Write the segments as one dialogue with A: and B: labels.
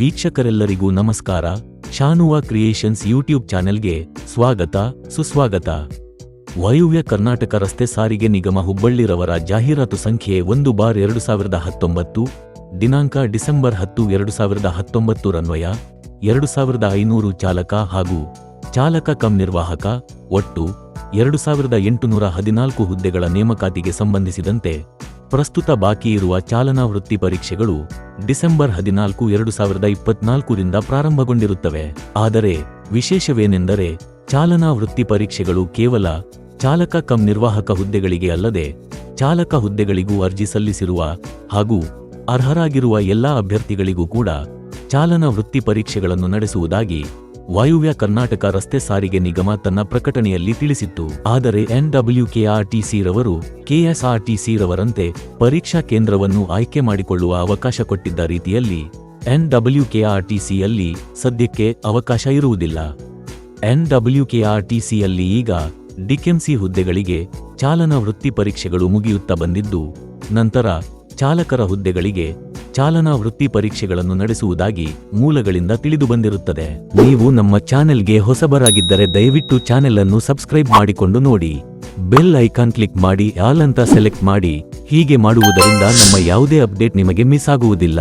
A: ವೀಕ್ಷಕರೆಲ್ಲರಿಗೂ ನಮಸ್ಕಾರ. ಶಾನುವಾ creations YouTube ಚಾನೆಲ್ಗೆ ಸ್ವಾಗತ, ಸುಸ್ವಾಗತ. ವಾಯುವ್ಯ ಕರ್ನಾಟಕ ರಸ್ತೆ ಸಾರಿಗೆ ನಿಗಮ ಹುಬ್ಬಳ್ಳಿರವರ ಜಾಹೀರಾತು ಸಂಖ್ಯೆ ಒಂದು ಬಾರ್ ಎರಡು ಸಾವಿರದ ಹತ್ತೊಂಬತ್ತು, ದಿನಾಂಕ ಡಿಸೆಂಬರ್ ಹತ್ತು ಎರಡು ಸಾವಿರದ ಹತ್ತೊಂಬತ್ತು ರನ್ವಯ, ಎರಡು ಸಾವಿರದ ಐನೂರು ಚಾಲಕ ಹಾಗೂ ಚಾಲಕ ಕಂ ನಿರ್ವಾಹಕ, ಒಟ್ಟು ಎರಡು ಸಾವಿರದ ಎಂಟುನೂರ ಹದಿನಾಲ್ಕು ಹುದ್ದೆಗಳ ನೇಮಕಾತಿಗೆ ಸಂಬಂಧಿಸಿದಂತೆ ಪ್ರಸ್ತುತ ಬಾಕಿ ಇರುವ ಚಾಲನಾ ವೃತ್ತಿ ಪರೀಕ್ಷೆಗಳು ಡಿಸೆಂಬರ್ ಹದಿನಾಲ್ಕು, ಎರಡು ಸಾವಿರದ ಇಪ್ಪತ್ನಾಲ್ಕರಿಂದ ಪ್ರಾರಂಭಗೊಂಡಿರುತ್ತವೆ. ಆದರೆ, ವಿಶೇಷವೇನೆಂದರೆ ಚಾಲನಾ ವೃತ್ತಿ ಪರೀಕ್ಷೆಗಳು ಕೇವಲ ಚಾಲಕ ಕಂ ನಿರ್ವಾಹಕ ಹುದ್ದೆಗಳಿಗೆ ಅಲ್ಲದೆ ಚಾಲಕ ಹುದ್ದೆಗಳಿಗೂ ಅರ್ಜಿ ಸಲ್ಲಿಸಿರುವ ಹಾಗೂ ಅರ್ಹರಾಗಿರುವ ಎಲ್ಲಾ ಅಭ್ಯರ್ಥಿಗಳಿಗೂ ಕೂಡ ಚಾಲನಾ ವೃತ್ತಿ ಪರೀಕ್ಷೆಗಳನ್ನು ನಡೆಸುವುದಾಗಿ ವಾಯುವ್ಯ ಕರ್ನಾಟಕ ರಸ್ತೆ ಸಾರಿಗೆ ನಿಗಮ ತನ್ನ ಪ್ರಕಟಣೆಯಲ್ಲಿ ತಿಳಿಸಿತ್ತು. ಆದರೆ ಎನ್ಡಬ್ಲ್ಯೂಕೆಆರ್ಟಿಸಿ ರವರು ಕೆಎಸ್ಆರ್ಟಿಸಿ ರವರಂತೆ ಪರೀಕ್ಷಾ ಕೇಂದ್ರವನ್ನು ಆಯ್ಕೆ ಮಾಡಿಕೊಳ್ಳುವ ಅವಕಾಶ ಕೊಟ್ಟಿದ್ದ ರೀತಿಯಲ್ಲಿ ಎನ್ಡಬ್ಲ್ಯೂಕೆಆರ್ಟಿಸಿಯಲ್ಲಿ ಸದ್ಯಕ್ಕೆ ಅವಕಾಶ ಇರುವುದಿಲ್ಲ. ಎನ್ಡಬ್ಲ್ಯೂಕೆಆರ್ಟಿಸಿಯಲ್ಲಿ ಈಗ ಡಿಕೆಂಸಿ ಹುದ್ದೆಗಳಿಗೆ ಚಾಲನಾ ವೃತ್ತಿ ಪರೀಕ್ಷೆಗಳು ಮುಗಿಯುತ್ತಾ ಬಂದಿದ್ದು, ನಂತರ ಚಾಲಕರ ಹುದ್ದೆಗಳಿಗೆ ಚಾಲನಾ ವೃತ್ತಿ ಪರೀಕ್ಷೆಗಳನ್ನು ನಡೆಸುವುದಾಗಿ ಮೂಲಗಳಿಂದ ತಿಳಿದು ಬಂದಿರುತ್ತದೆ. ನೀವು ನಮ್ಮ ಚಾನೆಲ್ಗೆ ಹೊಸಬರಾಗಿದ್ದರೆ ದಯವಿಟ್ಟು ಚಾನೆಲ್ ಅನ್ನು ಸಬ್ಸ್ಕ್ರೈಬ್ ಮಾಡಿಕೊಂಡು ನೋಡಿ. ಬೆಲ್ ಐಕಾನ್ ಕ್ಲಿಕ್ ಮಾಡಿ, ಆಲ್ ಅಂತ ಸೆಲೆಕ್ಟ್ ಮಾಡಿ. ಹೀಗೆ ಮಾಡುವುದರಿಂದ ನಮ್ಮ ಯಾವುದೇ ಅಪ್ಡೇಟ್ ನಿಮಗೆ ಮಿಸ್ ಆಗುವುದಿಲ್ಲ.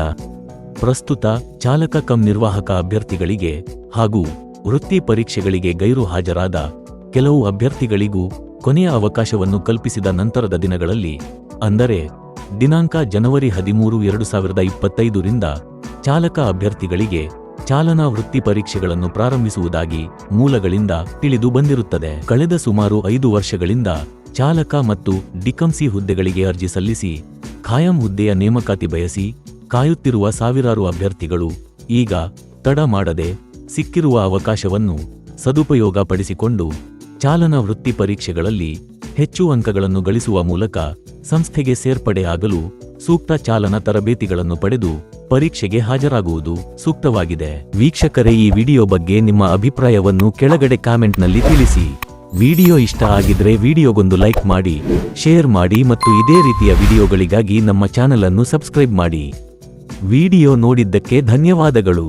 A: ಪ್ರಸ್ತುತ ಚಾಲಕ ಕಂ ನಿರ್ವಾಹಕ ಅಭ್ಯರ್ಥಿಗಳಿಗೆ ಹಾಗೂ ವೃತ್ತಿ ಪರೀಕ್ಷೆಗಳಿಗೆ ಗೈರು ಹಾಜರಾದ ಕೆಲವು ಅಭ್ಯರ್ಥಿಗಳಿಗೂ ಕೊನೆಯ ಅವಕಾಶವನ್ನು ಕಲ್ಪಿಸಿದ ನಂತರದ ದಿನಗಳಲ್ಲಿ, ಅಂದರೆ ದಿನಾಂಕ ಜನವರಿ ಹದಿಮೂರು ಎರಡು ಸಾವಿರದ ಇಪ್ಪತ್ತೈದರಿಂದ ಚಾಲಕ ಅಭ್ಯರ್ಥಿಗಳಿಗೆ ಚಾಲನಾ ವೃತ್ತಿ ಪರೀಕ್ಷೆಗಳನ್ನು ಪ್ರಾರಂಭಿಸುವುದಾಗಿ ಮೂಲಗಳಿಂದ ತಿಳಿದು ಬಂದಿರುತ್ತದೆ. ಕಳೆದ ಸುಮಾರು ಐದು ವರ್ಷಗಳಿಂದ ಚಾಲಕ ಮತ್ತು ಡಿಕಂಸಿ ಹುದ್ದೆಗಳಿಗೆ ಅರ್ಜಿ ಸಲ್ಲಿಸಿ, ಖಾಯಂ ಹುದ್ದೆಯ ನೇಮಕಾತಿ ಬಯಸಿ, ಕಾಯುತ್ತಿರುವ ಸಾವಿರಾರು ಅಭ್ಯರ್ಥಿಗಳು ಈಗ ತಡ ಮಾಡದೆ ಸಿಕ್ಕಿರುವ ಅವಕಾಶವನ್ನು ಸದುಪಯೋಗ ಪಡಿಸಿಕೊಂಡು ಚಾಲನಾ ವೃತ್ತಿ ಪರೀಕ್ಷೆಗಳಲ್ಲಿ ಹೆಚ್ಚು ಅಂಕಗಳನ್ನು ಗಳಿಸುವ ಮೂಲಕ ಸಂಸ್ಥೆಗೆ ಸೇರ್ಪಡೆಯಾಗಲು ಸೂಕ್ತ ಚಾಲನಾ ತರಬೇತಿಗಳನ್ನು ಪಡೆದು ಪರೀಕ್ಷೆಗೆ ಹಾಜರಾಗುವುದು ಸೂಕ್ತವಾಗಿದೆ. ವೀಕ್ಷಕರೇ, ಈ ವಿಡಿಯೋ ಬಗ್ಗೆ ನಿಮ್ಮ ಅಭಿಪ್ರಾಯವನ್ನು ಕೆಳಗಡೆ ಕಾಮೆಂಟ್ನಲ್ಲಿ ತಿಳಿಸಿ. ವಿಡಿಯೋ ಇಷ್ಟ ಆಗಿದ್ರೆ ವಿಡಿಯೋಗೊಂದು ಲೈಕ್ ಮಾಡಿ, ಶೇರ್ ಮಾಡಿ ಮತ್ತು ಇದೇ ರೀತಿಯ ವಿಡಿಯೋಗಳಿಗಾಗಿ ನಮ್ಮ ಚಾನಲ್ ಅನ್ನು ಸಬ್ಸ್ಕ್ರೈಬ್ ಮಾಡಿ. ವಿಡಿಯೋ ನೋಡಿದ್ದಕ್ಕೆ ಧನ್ಯವಾದಗಳು.